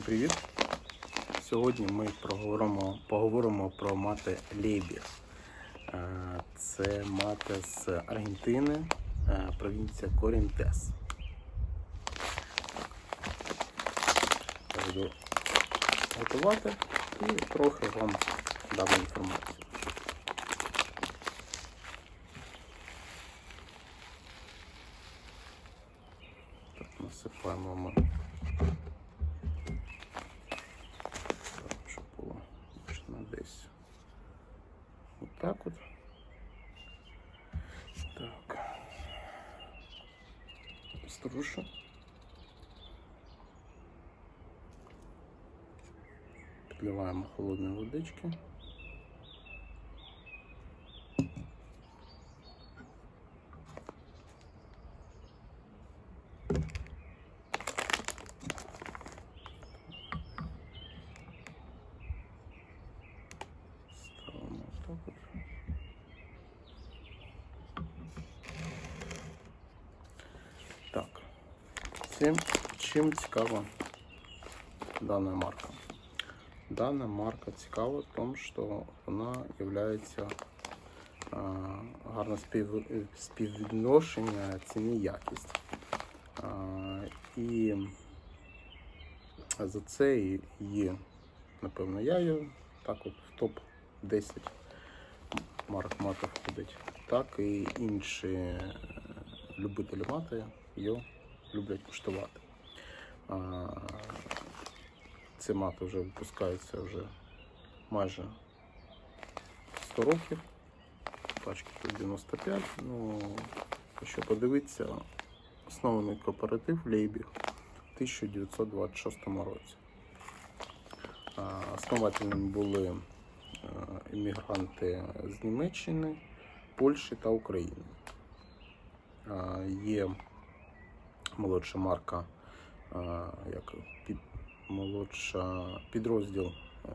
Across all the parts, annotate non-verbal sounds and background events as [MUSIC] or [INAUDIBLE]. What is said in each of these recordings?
Всім привіт! Сьогодні ми проговоримо, поговоримо про мати Лейбі. Е, Це мати з Аргентини, е, провінція Корінтес. Буду готувати і трохи вам дам інформацію. Отак от. Так. Струшу. Підливаємо холодної водички. Цим, чим цікава дана марка? Дана марка цікава в тому, що вона є гарне спів, співвідношення ціни якість. І за це є, напевно, я її так от в топ-10 марок мати входить. Так і інші е, любителі мати її люблять куштувати. Ці мати вже випускаються вже майже 100 років. Пачки тут 95. Ну, якщо подивитися, оснований кооператив Лейбіг в 1926 році. Основателями були е, іммігранти з Німеччини, Польщі та України. Є молодша марка, як під, молодша підрозділ е,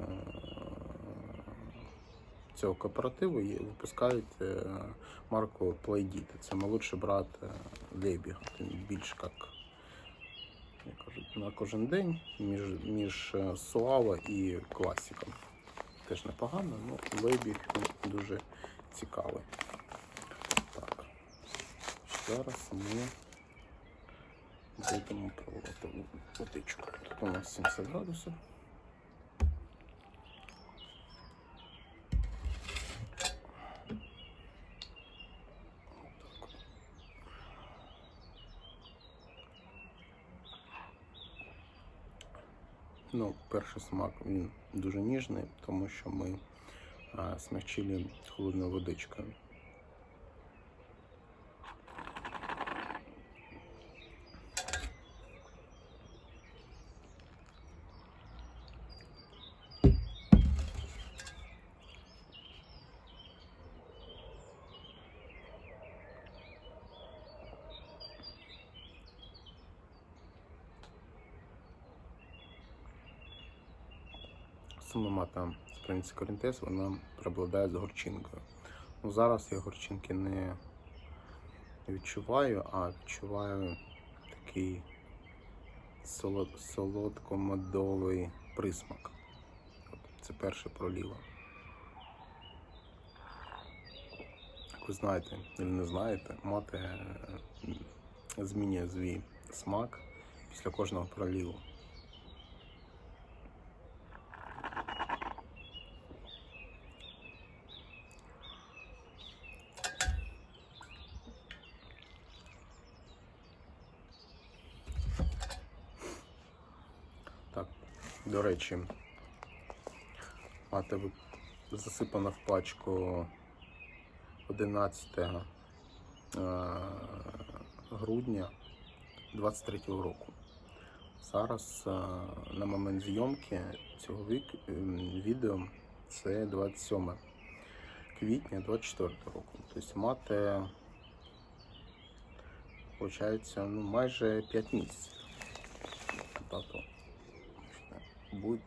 цього кооперативу є, випускають е, марку Playdit. Це молодший брат е, Він більш як, як кажуть, на кожен день між, між е, Суава і класиком. Теж непогано, але Лейбіг дуже цікавий. Так. Зараз ми будемо пробувати водичку. Тут у нас 70 градусів. Ну, перший смак він дуже ніжний, тому що ми а, смягчили холодною водичкою. Сама мата з провінції Корінтес, вона преобладає з горчинкою. Ну, зараз я горчинки не відчуваю, а відчуваю такий солод- солодко-медовий присмак. Це перше проліво. Як ви знаєте, або не знаєте, мати е, змінює свій смак після кожного проліву. Так, до речі, мати засипана в пачку 11 е, грудня 23 року. Зараз е, на момент зйомки цього ем, відео це 27 квітня 24 року. Тобто мати, виходить, ну, майже 5 місяців. Тато будет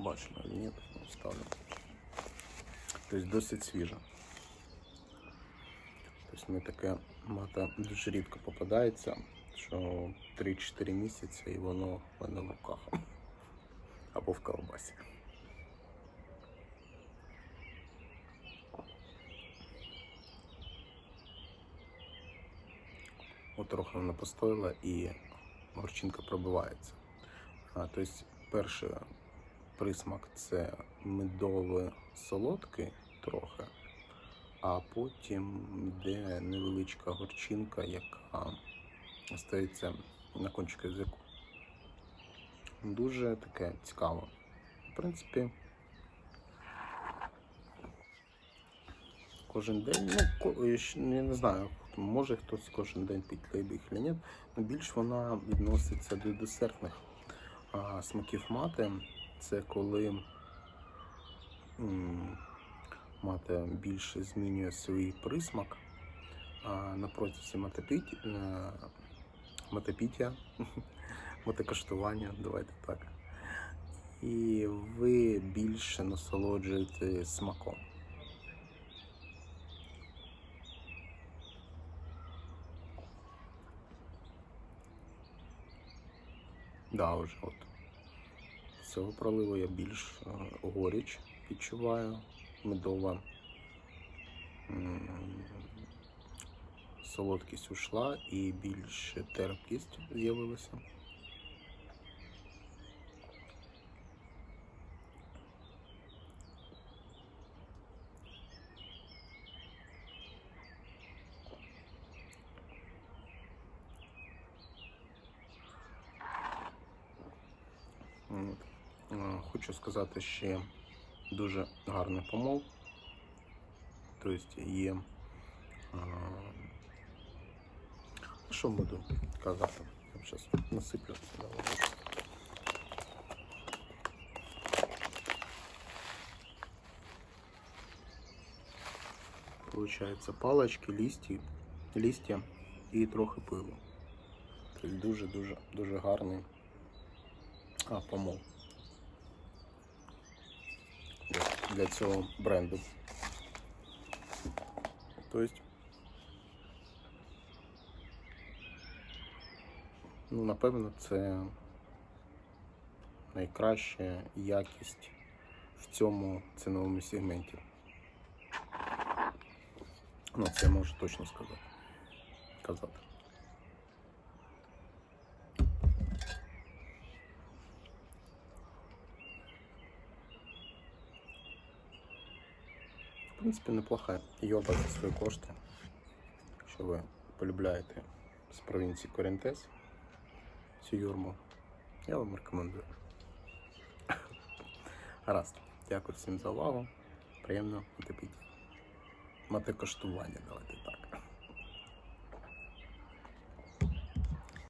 бачно или нет, ну, ставлю. То есть досить свіжа. Тобто ми таке мата дуже рідко попадається, що 3-4 місяці і воно в мене [LAUGHS] в руках. або в колбасі. От трохи вона постояла і горчинка пробивається. А, тобто перший присмак це медовий солодкий трохи, а потім йде невеличка горчинка, яка остається на кончику язику. Дуже таке цікаво. В принципі, кожен день, ну, я не знаю, може хтось кожен день пить чи ні, але більш вона відноситься до десертних а, смаків мати. Це коли мати більше змінює свій присмак на протязі е, матепіття, [LAUGHS] матекоштування, давайте так. І ви більше насолоджуєте смаком. Да, вже от. З цього проливу я більш е, горіч відчуваю, медова. Солодкість ушла і більше терпкість з'явилася. От. Е, Хочу сказати ще дуже гарний помол. Тобто є. е, Що буду казати? Я зараз насиплю сюди. Получається палочки, лісті, листя і трохи пилу. Тобто дуже-дуже дуже гарний а, помол. Для- цього бренду. Тобто, ну, напевно, це найкраща якість в цьому ціновому сегменті. Ну, це я можу точно сказати. казати. В принципі, неплоха йоба за свої кошти. Якщо ви полюбляєте з провінції Корінтес цю юрму, я вам рекомендую. [LAUGHS] Гаразд. Дякую всім за увагу. Приємно матепіті. Мати коштування, давайте так.